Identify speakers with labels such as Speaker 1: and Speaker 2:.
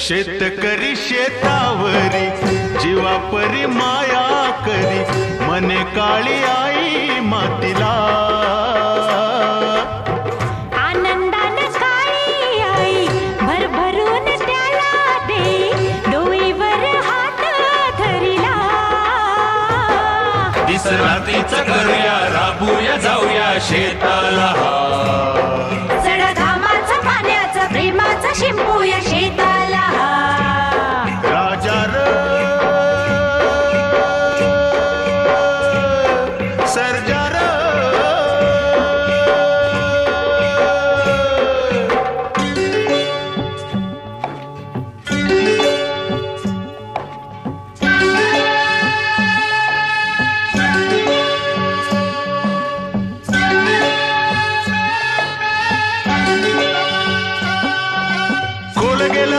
Speaker 1: शेतकरी शेतावरी जीवापरी माया करी मने काळी आई मातीला.
Speaker 2: आनंदानं काळी आई भरभरून त्याला दे डोईवर हात धरिला.
Speaker 3: दिस रात्रीच करूया राबूया जाऊया शेताला.
Speaker 2: जड घामाचं पाण्याचं प्रेमाचं शिंपूया शेत. गेला